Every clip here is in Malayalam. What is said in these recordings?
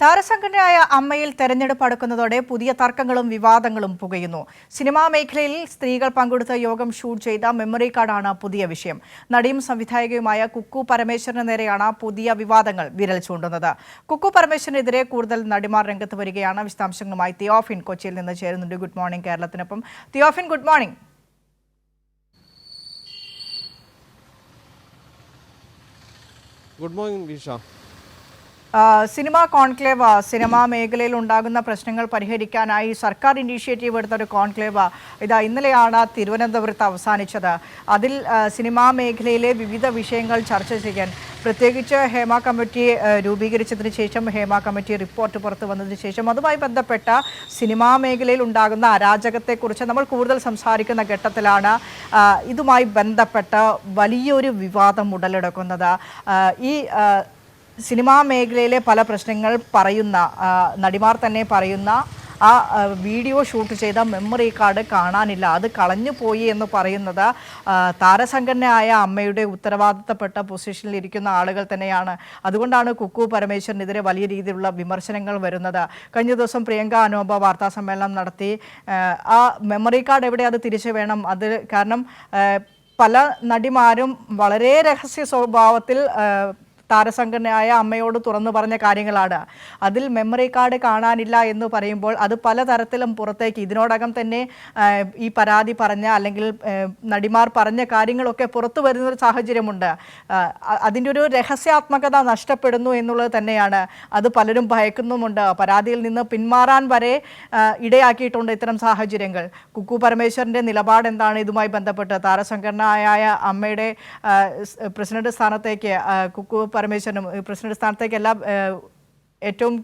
താരസംഘടനയായ അമ്മയിൽ തെരഞ്ഞെടുപ്പ് അടുക്കുന്നതോടെ പുതിയ തർക്കങ്ങളും വിവാദങ്ങളും പുകയുന്നു. സിനിമാ മേഖലയിൽ സ്ത്രീകൾ പങ്കെടുത്ത യോഗം ഷൂട്ട് ചെയ്ത മെമ്മറി കാർഡാണ് പുതിയ വിഷയം. നടിയും സംവിധായകയുമായ കുക്കു പരമേശ്വരന് നേരെയാണ് പുതിയ വിവാദങ്ങൾ വിരൽ ചൂണ്ടുന്നത്. കുക്കു പരമേശ്വരനെതിരെ കൂടുതൽ നടിമാർ രംഗത്ത് വരികയാണ്. വിശദാംശങ്ങളുമായി തിയോഫിൻ കൊച്ചിയിൽ നിന്ന് ചേരുന്നുണ്ട്. ഗുഡ് മോർണിംഗ് കേരളത്തിനൊപ്പം. തിയോഫിൻ ഗുഡ് മോർണിംഗ്. ഗുഡ് മോർണിംഗ് വിഷ. സിനിമാ കോൺക്ലേവ് സിനിമാ മേഖലയിൽ ഉണ്ടാകുന്ന പ്രശ്നങ്ങൾ പരിഹരിക്കാനായി സർക്കാർ ഇനീഷ്യേറ്റീവ് എടുത്ത ഒരു കോൺക്ലേവ് ഇതാ ഇന്നലെയാണ് തിരുവനന്തപുരത്ത് അവസാനിച്ചത്. അതിൽ സിനിമാ മേഖലയിലെ വിവിധ വിഷയങ്ങൾ ചർച്ച ചെയ്യാൻ പ്രത്യേകിച്ച് ഹേമ കമ്മിറ്റി രൂപീകരിച്ചതിന് ശേഷം ഹേമ കമ്മിറ്റി റിപ്പോർട്ട് പുറത്തു വന്നതിന് ശേഷം അതുമായി ബന്ധപ്പെട്ട സിനിമാ മേഖലയിൽ ഉണ്ടാകുന്ന അരാജകത്തെക്കുറിച്ച് നമ്മൾ കൂടുതൽ സംസാരിക്കുന്ന ഘട്ടത്തിലാണ് ഇതുമായി ബന്ധപ്പെട്ട വലിയൊരു വിവാദം ഉടലെടുക്കുന്നത്. ഈ സിനിമാ മേഖലയിലെ പല പ്രശ്നങ്ങൾ പറയുന്ന നടിമാർ തന്നെ പറയുന്ന ആ വീഡിയോ ഷൂട്ട് ചെയ്ത മെമ്മറി കാർഡ് കാണാനില്ല. അത് കളഞ്ഞു പോയി എന്ന് പറയുന്നത് താരസംഘടനയായ അമ്മയുടെ ഉത്തരവാദിത്തപ്പെട്ട പൊസിഷനിൽ ഇരിക്കുന്ന ആളുകൾ തന്നെയാണ്. അതുകൊണ്ടാണ് കുക്കു പരമേശ്വരനെതിരെ വലിയ രീതിയിലുള്ള വിമർശനങ്ങൾ വരുന്നത്. കഴിഞ്ഞ ദിവസം പ്രിയങ്ക അനോബ വാർത്താ സമ്മേളനം നടത്തി ആ, മെമ്മറി കാർഡ് എവിടെ അത് തിരിച്ചു വേണം? അത് കാരണം പല നടിമാരും വളരെ രഹസ്യ സ്വഭാവത്തിൽ താരസംഘടനയായ അമ്മയോട് തുറന്നു പറഞ്ഞ കാര്യങ്ങളാണ്. അതിൽ മെമ്മറി കാർഡ് കാണാനില്ല എന്ന് പറയുമ്പോൾ അത് പലതരത്തിലും പുറത്തേക്ക് ഇതിനോടകം തന്നെ ഈ പരാതി പറഞ്ഞ അല്ലെങ്കിൽ നടിമാർ പറഞ്ഞ കാര്യങ്ങളൊക്കെ പുറത്തു വരുന്ന ഒരു സാഹചര്യമുണ്ട്. അതിന്റെ ഒരു രഹസ്യാത്മകത നഷ്ടപ്പെടുന്നു എന്നുള്ളത് തന്നെയാണ്. അത് പലരും ഭയക്കുന്നുമുണ്ട്. പരാതിയിൽ നിന്ന് പിന്മാറാൻ വരെ ഇടയാക്കിയിട്ടുണ്ട് ഇത്തരം സാഹചര്യങ്ങൾ. കുക്കു പരമേശ്വരന്റെ നിലപാട് എന്താണ് ഇതുമായി ബന്ധപ്പെട്ട്? താരസംഘടനയായ അമ്മയുടെ പ്രസിഡന്റ് സ്ഥാനത്തേക്ക് കുക്കു പരമേശ്വരനും പ്രസിഡന്റ് സ്ഥാനത്തേക്കല്ല എല്ലാം ഏറ്റവും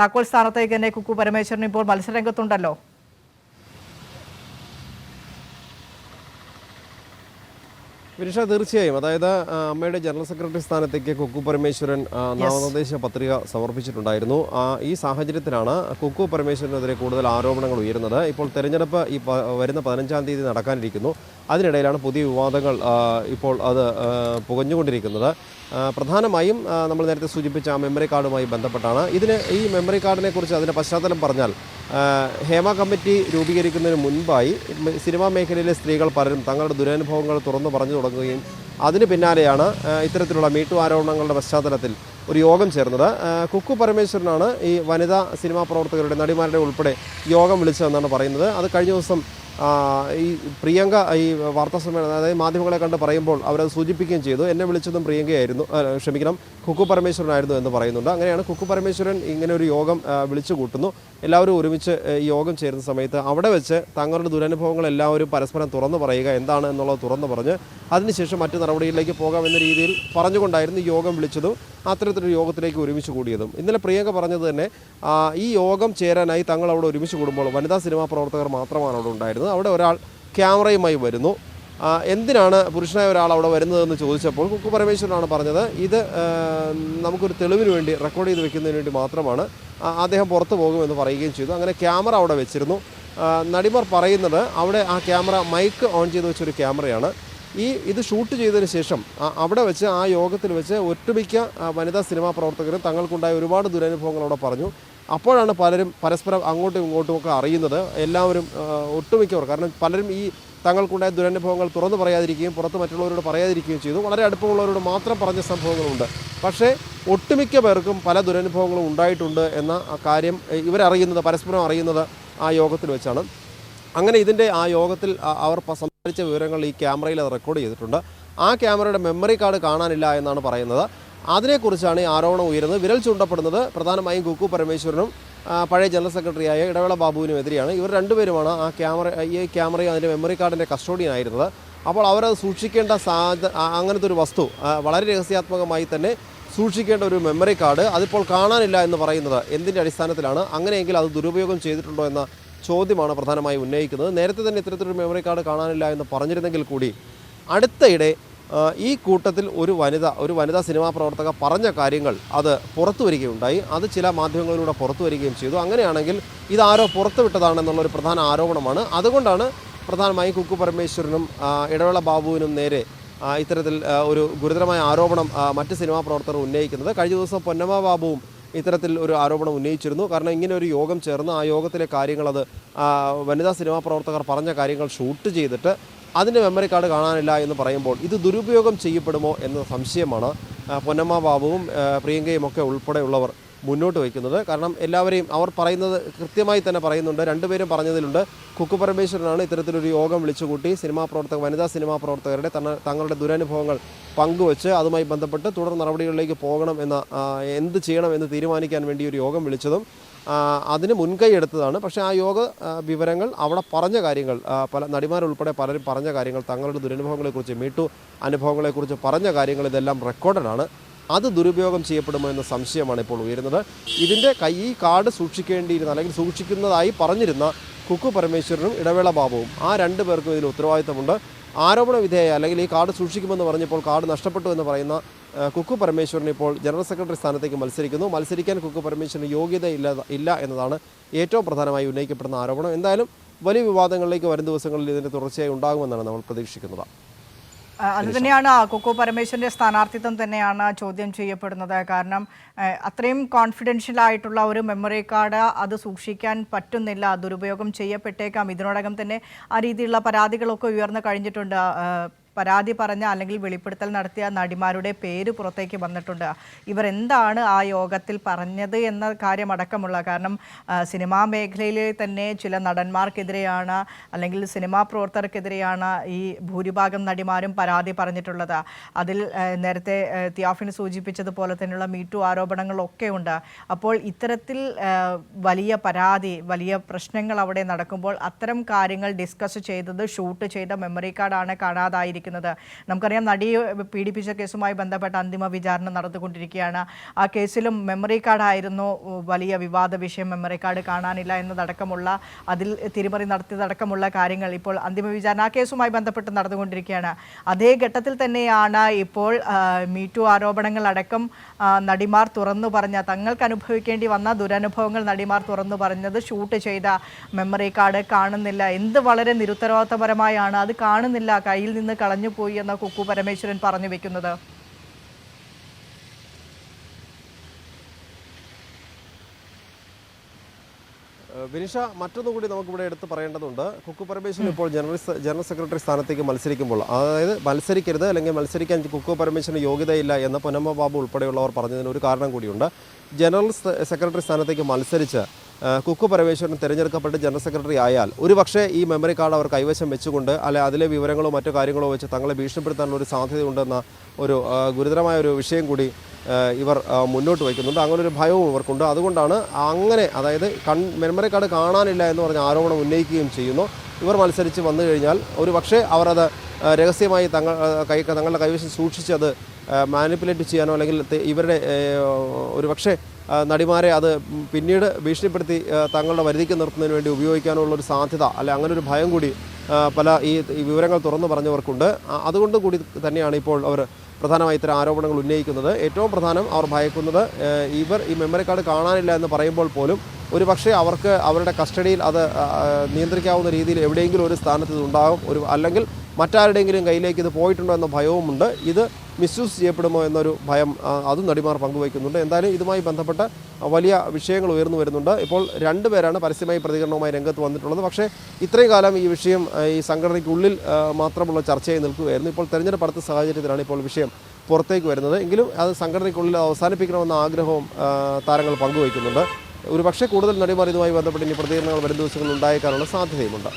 താക്കോൽ സ്ഥാനത്തേക്ക് തന്നെ കുക്കു പരമേശ്വരൻ ഇപ്പോൾ മത്സരരംഗത്തുണ്ടല്ലോ. വിനിഷ തീർച്ചയായും. അതായത് അമ്മയുടെ ജനറൽ സെക്രട്ടറി സ്ഥാനത്തേക്ക് കുക്കു പരമേശ്വരൻ നാമനിർദ്ദേശ പത്രിക സമർപ്പിച്ചിട്ടുണ്ടായിരുന്നു. ഈ സാഹചര്യത്തിലാണ് കുക്കു പരമേശ്വരനെതിരെ കൂടുതൽ ആരോപണങ്ങൾ ഉയരുന്നത്. ഇപ്പോൾ തെരഞ്ഞെടുപ്പ് ഈ വരുന്ന പതിനഞ്ചാം തീയതി നടക്കാനിരിക്കുന്നു. അതിനിടയിലാണ് പുതിയ വിവാദങ്ങൾ ഇപ്പോൾ അത് പുകഞ്ഞുകൊണ്ടിരിക്കുന്നത്. പ്രധാനമായും നമ്മൾ നേരത്തെ സൂചിപ്പിച്ച ആ മെമ്മറി കാർഡുമായി ബന്ധപ്പെട്ടാണ്. ഇതിന് ഈ മെമ്മറി കാർഡിനെ കുറിച്ച് അതിന്റെ പശ്ചാത്തലം പറഞ്ഞാൽ ഹേമ കമ്മിറ്റി രൂപീകരിക്കുന്നതിന് മുൻപായി സിനിമാ മേഖലയിലെ സ്ത്രീകൾ പലരും തങ്ങളുടെ ദുരനുഭവങ്ങൾ തുറന്നു പറഞ്ഞു തുടങ്ങുകയും അതിന് പിന്നാലെയാണ് ഇത്തരത്തിലുള്ള മീട്ടു ആരോപണങ്ങളുടെ പശ്ചാത്തലത്തിൽ ഒരു യോഗം ചേർന്നത്. കുക്കു പരമേശ്വരനാണ് ഈ വനിതാ സിനിമാ പ്രവർത്തകരുടെ നടിമാരുടെ ഉൾപ്പെടെ യോഗം വിളിച്ചതെന്നാണ് പറയുന്നത്. അത് കഴിഞ്ഞ ദിവസം ഈ പ്രിയങ്ക ഈ വാർത്താ സമ്മേളനം അതായത് മാധ്യമങ്ങളെ കണ്ട് പറയുമ്പോൾ അവരത് സൂചിപ്പിക്കുകയും ചെയ്തു. എന്നെ വിളിച്ചതും പ്രിയങ്കയായിരുന്നു. ക്ഷമിക്കണം. കുക്കു പരമേശ്വരനായിരുന്നു എന്ന് പറയുന്നുണ്ട്. അങ്ങനെയാണ് കുക്കു പരമേശ്വരൻ ഇങ്ങനെ ഒരു യോഗം വിളിച്ചു കൂട്ടുന്നു. എല്ലാവരും ഒരുമിച്ച് യോഗം ചേരുന്ന സമയത്ത് അവിടെ വെച്ച് തങ്ങളുടെ ദുരനുഭവങ്ങൾ എല്ലാവരും പരസ്പരം തുറന്നു പറയുക എന്താണ് എന്നുള്ളത് തുറന്നു പറഞ്ഞ് അതിനുശേഷം മറ്റു നടപടികളിലേക്ക് പോകാം എന്ന രീതിയിൽ പറഞ്ഞുകൊണ്ടായിരുന്നു യോഗം വിളിച്ചതും. അത്തരത്തിലൊരു യോഗത്തിലേക്ക് ഒരുമിച്ച് കൂടിയതും. ഇന്നലെ പ്രിയങ്ക പറഞ്ഞത് തന്നെ ഈ യോഗം ചേരാനായി തങ്ങൾ അവിടെ ഒരുമിച്ച് കൂടുമ്പോൾ വനിതാ സിനിമാ പ്രവർത്തകർ മാത്രമാണ് അവിടെ ഉണ്ടായിരുന്നത്. അവിടെ ഒരാൾ ക്യാമറയുമായി വരുന്നു. എന്തിനാണ് പുരുഷനായ ഒരാൾ അവിടെ വരുന്നതെന്ന് ചോദിച്ചപ്പോൾ കുക്കു പരമേശ്വരനാണ് പറഞ്ഞത് ഇത് നമുക്കൊരു തെളിവിന് വേണ്ടി റെക്കോർഡ് ചെയ്ത് വെക്കുന്നതിന് വേണ്ടി മാത്രമാണ് അദ്ദേഹം പുറത്തു പോകുമെന്ന് പറയുകയും ചെയ്തു. അങ്ങനെ ക്യാമറ അവിടെ വെച്ചിരുന്നു. നടിമാർ പറയുന്നത് അവിടെ ആ ക്യാമറ മൈക്ക് ഓൺ ചെയ്ത് വെച്ചൊരു ക്യാമറയാണ്. ഈ ഇത് ഷൂട്ട് ചെയ്തതിന് ശേഷം അവിടെ വെച്ച് ആ യോഗത്തിൽ വെച്ച് ഒട്ടുമിക്ക വനിതാ സിനിമാ പ്രവർത്തകരും തങ്ങൾക്കുണ്ടായ ഒരുപാട് ദുരനുഭവങ്ങൾ അവിടെ പറഞ്ഞു. അപ്പോഴാണ് പലരും പരസ്പരം അങ്ങോട്ടും ഇങ്ങോട്ടും ഒക്കെ അറിയുന്നത്. എല്ലാവരും ഒട്ടുമിക്കവർ കാരണം പലരും ഈ തങ്ങൾക്കുണ്ടായ ദുരനുഭവങ്ങൾ തുറന്നു പറയാതിരിക്കുകയും പുറത്ത് മറ്റുള്ളവരോട് പറയാതിരിക്കുകയും ചെയ്തു. വളരെ അടുപ്പമുള്ളവരോട് മാത്രം പറഞ്ഞ സംഭവങ്ങളുണ്ട്. പക്ഷേ ഒട്ടുമിക്ക പേർക്കും പല ദുരനുഭവങ്ങളും ഉണ്ടായിട്ടുണ്ട് എന്ന കാര്യം ഇവരറിയുന്നത് പരസ്പരം അറിയുന്നത് ആ യോഗത്തിൽ വെച്ചാണ്. അങ്ങനെ ഇതിന്റെ ആ യോഗത്തിൽ അവർ സംസാരിച്ച വിവരങ്ങൾ ഈ ക്യാമറയിൽ അത് റെക്കോർഡ് ചെയ്തിട്ടുണ്ട്. ആ ക്യാമറയുടെ മെമ്മറി കാർഡ് കാണാനില്ല എന്നാണ് പറയുന്നത്. അതിനെക്കുറിച്ചാണ് ഈ ആരോപണം ഉയരുന്നത്. വിരൽ ചൂണ്ടപ്പെടുന്നത് പ്രധാനമായും കുക്കു പരമേശ്വരനും പഴയ ജനറൽ സെക്രട്ടറിയായ ഇടവേള ബാബുവിനും എതിരെയാണ്. ഇവർ രണ്ടുപേരുമാണ് ആ ക്യാമറ ഈ ക്യാമറയും അതിന്റെ മെമ്മറി കാർഡിന്റെ കസ്റ്റോഡിയനായിരുന്നത്. അപ്പോൾ അവരത് സൂക്ഷിക്കേണ്ട സാധ്യത അങ്ങനത്തെ ഒരു വസ്തു വളരെ രഹസ്യാത്മകമായി തന്നെ സൂക്ഷിക്കേണ്ട ഒരു മെമ്മറി കാർഡ് അതിപ്പോൾ കാണാനില്ല എന്ന് പറയുന്നത് എന്തിന്റെ അടിസ്ഥാനത്തിലാണ്? അങ്ങനെയെങ്കിൽ അത് ദുരുപയോഗം ചെയ്തിട്ടുണ്ടോ എന്ന ചോദ്യമാണ് പ്രധാനമായി ഉന്നയിക്കുന്നത്. നേരത്തെ തന്നെ ഇത്തരത്തിലൊരു മെമ്മറി കാർഡ് കാണാനില്ല എന്ന് പറഞ്ഞിരുന്നെങ്കിൽ കൂടി അടുത്തയിടെ ഈ കൂട്ടത്തിൽ ഒരു വനിത ഒരു വനിതാ സിനിമാ പ്രവർത്തക പറഞ്ഞ കാര്യങ്ങൾ അത് പുറത്തു വരികയുണ്ടായി. അത് ചില മാധ്യമങ്ങളിലൂടെ പുറത്തു വരികയും ചെയ്തു. അങ്ങനെയാണെങ്കിൽ ഇതാരോ പുറത്തുവിട്ടതാണെന്നുള്ളൊരു പ്രധാന ആരോപണമാണ്. അതുകൊണ്ടാണ് പ്രധാനമായും കുക്കു പരമേശ്വരനും ഇടവേള ബാബുവിനും നേരെ ഇത്തരത്തിൽ ഒരു ഗുരുതരമായ ആരോപണം മറ്റ് സിനിമാ പ്രവർത്തകർ ഉന്നയിക്കുന്നത്. കഴിഞ്ഞ ദിവസം പൊന്നമ്മ ബാബുവും ഇത്തരത്തിൽ ഒരു ആരോപണം ഉന്നയിച്ചിരുന്നു. കാരണം ഇങ്ങനെ ഒരു യോഗം ചേർന്ന് ആ യോഗത്തിലെ കാര്യങ്ങൾ അത് വനിതാ സിനിമാ പ്രവർത്തകർ പറഞ്ഞ കാര്യങ്ങൾ ഷൂട്ട് ചെയ്തിട്ട് അതിന്റെ മെമ്മറി കാർഡ് കാണാനില്ല എന്ന് പറയുമ്പോൾ ഇത് ദുരുപയോഗം ചെയ്യപ്പെടുമോ എന്ന സംശയമാണ്. പൊന്നമ്മ ബാബുവും പ്രിയങ്കയും ഒക്കെ ഉൾപ്പെടെയുള്ളവർ മുന്നോട്ട് വയ്ക്കുന്നത്. കാരണം എല്ലാവരെയും അവർ പറയുന്നത് കൃത്യമായി തന്നെ പറയുന്നുണ്ട്. രണ്ടുപേരും പറഞ്ഞതിലുണ്ട്. കുക്കു പരമേശ്വരനാണ് ഇത്തരത്തിലൊരു യോഗം വിളിച്ചുകൂട്ടി സിനിമാ പ്രവർത്തക വനിതാ സിനിമാ പ്രവർത്തകരുടെ തങ്ങളുടെ ദുരനുഭവങ്ങൾ പങ്കുവച്ച് അതുമായി ബന്ധപ്പെട്ട് തുടർ നടപടികളിലേക്ക് പോകണം എന്ന എന്ത് ചെയ്യണം എന്ന് തീരുമാനിക്കാൻ വേണ്ടി ഒരു യോഗം വിളിച്ചതും അതിന് മുൻകൈ എടുത്തതാണ്. പക്ഷേ ആ യോഗ വിവരങ്ങൾ അവിടെ പറഞ്ഞ കാര്യങ്ങൾ പല നടിമാരുൾപ്പെടെ പലരും പറഞ്ഞ കാര്യങ്ങൾ തങ്ങളുടെ ദുരനുഭവങ്ങളെക്കുറിച്ച് മീട്ടു അനുഭവങ്ങളെക്കുറിച്ച് പറഞ്ഞ കാര്യങ്ങൾ ഇതെല്ലാം റെക്കോർഡഡാണ് അത് ദുരുപയോഗം ചെയ്യപ്പെടുമോ എന്ന സംശയമാണ് ഇപ്പോൾ ഉയരുന്നത്. ഇതിന്റെ കൈ ഈ കാർഡ് സൂക്ഷിക്കേണ്ടിയിരുന്ന അല്ലെങ്കിൽ സൂക്ഷിക്കുന്നതായി പറഞ്ഞിരുന്ന കുക്കു പരമേശ്വരനും ഇടവേള ബാബുവും ആ രണ്ട് പേർക്കും ഇതിൽ ഉത്തരവാദിത്തമുണ്ട്. ആരോപണ വിധേയ അല്ലെങ്കിൽ ഈ കാർഡ് സൂക്ഷിക്കുമെന്ന് പറഞ്ഞപ്പോൾ കാർഡ് നഷ്ടപ്പെട്ടു എന്ന് പറയുന്ന കുക്കു പരമേശ്വരൻ ഇപ്പോൾ ജനറൽ സെക്രട്ടറി സ്ഥാനത്തേക്ക് മത്സരിക്കുന്നു. മത്സരിക്കാൻ കുക്കു പരമേശ്വരന് യോഗ്യത ഇല്ല ഇല്ല എന്നതാണ് ഏറ്റവും പ്രധാനമായി ഉന്നയിക്കപ്പെടുന്ന ആരോപണം. എന്തായാലും വലിയ വിവാദങ്ങളിലേക്ക് വരും ദിവസങ്ങളിൽ ഇതിന്റെ തുടർച്ചയായി ഉണ്ടാകുമെന്നാണ് നമ്മൾ പ്രതീക്ഷിക്കുന്നത്. അത് തന്നെയാണ് കൊക്കോ പരമേശ്വരന്റെ സ്ഥാനാർത്ഥിത്വം തന്നെയാണ് ചോദ്യം ചെയ്യപ്പെടുന്നത്. കാരണം അത്രയും കോൺഫിഡൻഷ്യൽ ആയിട്ടുള്ള ഒരു മെമ്മറി കാർഡ് അത് സൂക്ഷിക്കാൻ പറ്റുന്നില്ല ദുരുപയോഗം ചെയ്യപ്പെട്ടേക്കാം. ഇതിനോടകം തന്നെ ആ രീതിയിലുള്ള പരാതികളൊക്കെ ഉയർന്നു കഴിഞ്ഞിട്ടുണ്ട്. പരാതി പറഞ്ഞ അല്ലെങ്കിൽ വെളിപ്പെടുത്തൽ നടത്തിയ നടിമാരുടെ പേര് പുറത്തേക്ക് വന്നിട്ടുണ്ട്. ഇവർ എന്താണ് ആ യോഗത്തിൽ പറഞ്ഞത് എന്ന കാര്യമടക്കമുള്ള കാരണം സിനിമാ മേഖലയിൽ തന്നെ ചില നടന്മാർക്കെതിരെയാണ് അല്ലെങ്കിൽ സിനിമാ പ്രവർത്തകർക്കെതിരെയാണ് ഈ ഭൂരിഭാഗം നടിമാരും പരാതി പറഞ്ഞിട്ടുള്ളത്. അതിൽ നേരത്തെ തിയാഫിന് സൂചിപ്പിച്ചതുപോലെ തന്നെയുള്ള മീറ്റു ആരോപണങ്ങളൊക്കെ ഉണ്ട്. അപ്പോൾ ഇത്തരത്തിൽ വലിയ പരാതി വലിയ പ്രശ്നങ്ങൾ അവിടെ നടക്കുമ്പോൾ അത്തരം കാര്യങ്ങൾ ഡിസ്കസ് ചെയ്തത് ഷൂട്ട് ചെയ്ത മെമ്മറി കാർഡാണ് കാണാതായിരിക്കുന്നത് നമുക്കറിയാം നടിയെ പീഡിപ്പിച്ച കേസുമായി ബന്ധപ്പെട്ട അന്തിമ വിചാരണ നടന്നുകൊണ്ടിരിക്കുകയാണ്. ആ കേസിലും മെമ്മറി കാർഡായിരുന്നു വലിയ വിവാദ വിഷയം മെമ്മറി കാർഡ് കാണാനില്ല എന്നതടക്കമുള്ള അതിൽ തിരിമറി നടത്തിയതടക്കമുള്ള കാര്യങ്ങൾ ഇപ്പോൾ അന്തിമ വിചാരണ ആ കേസുമായി ബന്ധപ്പെട്ട് നടന്നുകൊണ്ടിരിക്കുകയാണ്. അതേ ഘട്ടത്തിൽ തന്നെയാണ് ഇപ്പോൾ മീറ്റു ആരോപണങ്ങൾ അടക്കം നടിമാർ തുറന്നു പറഞ്ഞ തങ്ങൾക്ക് അനുഭവിക്കേണ്ടി വന്ന ദുരനുഭവങ്ങൾ നടിമാർ തുറന്നു പറഞ്ഞത് ഷൂട്ട് ചെയ്ത മെമ്മറി കാർഡ് കാണുന്നില്ല. എന്ത് വളരെ നിരുത്തരവാദിത്തപരമായാണ് അത് കാണുന്നില്ല. കയ്യിൽ നിന്ന് കളഞ്ഞു പോയി എന്ന് കുക്കു പരമേശ്വരൻ പറഞ്ഞു വെക്കുന്നത്? വിനിഷ മറ്റൊന്നും കൂടി നമുക്കിവിടെ എടുത്ത് പറയേണ്ടതുണ്ട്. കുക്കു പരമേശ്വരൻ ഇപ്പോൾ ജനറൽ ജനറൽ സെക്രട്ടറി സ്ഥാനത്തേക്ക് മത്സരിക്കുമ്പോൾ അതായത് മത്സരിക്കരുത് അല്ലെങ്കിൽ മത്സരിക്കാൻ കുക്കു പരമേശ്വരന് യോഗ്യതയില്ല എന്ന് പൊന്നമ്മ ബാബു ഉൾപ്പെടെയുള്ളവർ പറഞ്ഞതിന് ഒരു കാരണം കൂടിയുണ്ട്. ജനറൽ സെക്രട്ടറി സ്ഥാനത്തേക്ക് മത്സരിച്ച് കുക്കു പരമേശ്വരൻ തിരഞ്ഞെടുക്കപ്പെട്ട് ജനറൽ സെക്രട്ടറി ആയാൽ ഒരു പക്ഷേ ഈ മെമ്മറി കാർഡ് അവർ കൈവശം വെച്ചുകൊണ്ട് അല്ലെ അതിലെ വിവരങ്ങളോ മറ്റു കാര്യങ്ങളോ വെച്ച് തങ്ങളെ ഭീഷണിപ്പെടുത്താനുള്ള ഒരു സാധ്യതയുണ്ടെന്ന ഒരു ഗുരുതരമായ ഒരു വിഷയം കൂടി ഇവർ മുന്നോട്ട് വയ്ക്കുന്നുണ്ട്. അങ്ങനെ ഒരു ഭയവും ഇവർക്കുണ്ട്. അതുകൊണ്ടാണ് അങ്ങനെ അതായത് കൺ മെമ്മറി കാർഡ് കാണാനില്ല എന്ന് പറഞ്ഞ ആരോപണം ഉന്നയിക്കുകയും ചെയ്യുന്നു. ഇവർ മത്സരിച്ച് വന്നു കഴിഞ്ഞാൽ ഒരു പക്ഷേ അവരത് രഹസ്യമായി തങ്ങൾ കൈ തങ്ങളുടെ കൈവശം സൂക്ഷിച്ച് അത് മാനിപ്പുലേറ്റ് ചെയ്യാനോ അല്ലെങ്കിൽ ഇവരുടെ ഒരു പക്ഷേ നടിമാരെ അത് പിന്നീട് ഭീഷണിപ്പെടുത്തി തങ്ങളുടെ വരുതിക്ക് നിർത്തുന്നതിന് വേണ്ടി ഉപയോഗിക്കാനുള്ള ഒരു സാധ്യത അല്ലെ അങ്ങനെ ഒരു ഭയം കൂടി പല ഈ വിവരങ്ങൾ തുറന്നു പറഞ്ഞവർക്കുണ്ട്. അതുകൊണ്ട് കൂടി തന്നെയാണ് ഇപ്പോൾ അവർ പ്രധാനമായി ഇത്തരം ആരോപണങ്ങൾ ഉന്നയിക്കുന്നത്. ഏറ്റവും പ്രധാനം അവർ ഭയക്കുന്നത് ഇവർ ഈ മെമ്മറി കാർഡ് കാണാനില്ല എന്ന് പറയുമ്പോൾ പോലും ഒരു പക്ഷേ അവർക്ക് അവരുടെ കസ്റ്റഡിയിൽ അത് നിയന്ത്രിക്കാവുന്ന രീതിയിൽ എവിടെയെങ്കിലും ഒരു സ്ഥാനത്ത് ഇതുണ്ടാകും. ഒരു അല്ലെങ്കിൽ മറ്റാരുടെയെങ്കിലും കയ്യിലേക്ക് ഇത് പോയിട്ടുണ്ടോ എന്ന ഭയവുമുണ്ട്. ഇത് മിസ്യൂസ് ചെയ്യപ്പെടുമോ എന്നൊരു ഭയം അതും നടിമാർ പങ്കുവയ്ക്കുന്നുണ്ട്. എന്തായാലും ഇതുമായി ബന്ധപ്പെട്ട് വലിയ വിഷയങ്ങൾ ഉയർന്നു വരുന്നുണ്ട്. ഇപ്പോൾ രണ്ടുപേരാണ് പരസ്യമായി പ്രതികരണവുമായി രംഗത്ത് വന്നിട്ടുള്ളത്. പക്ഷേ ഇത്രയും കാലം ഈ വിഷയം ഈ സംഘടനയ്ക്കുള്ളിൽ മാത്രമുള്ള ചർച്ചയായി നിൽക്കുകയായിരുന്നു. ഇപ്പോൾ തെരഞ്ഞെടുപ്പ് അടുത്ത സാഹചര്യത്തിലാണ് ഇപ്പോൾ വിഷയം പുറത്തേക്ക് വരുന്നത്. എങ്കിലും അത് സംഘടനയ്ക്കുള്ളിൽ അവസാനിപ്പിക്കണമെന്ന ആഗ്രഹവും താരങ്ങൾ പങ്കുവയ്ക്കുന്നുണ്ട്. ഒരു പക്ഷേ കൂടുതൽ നടിമാർ ഇതുമായി ബന്ധപ്പെട്ട് ഇനി പ്രതികരണങ്ങൾ വരും ദിവസങ്ങളിൽ ഉണ്ടായേക്കാനുള്ള സാധ്യതയുമുണ്ട്.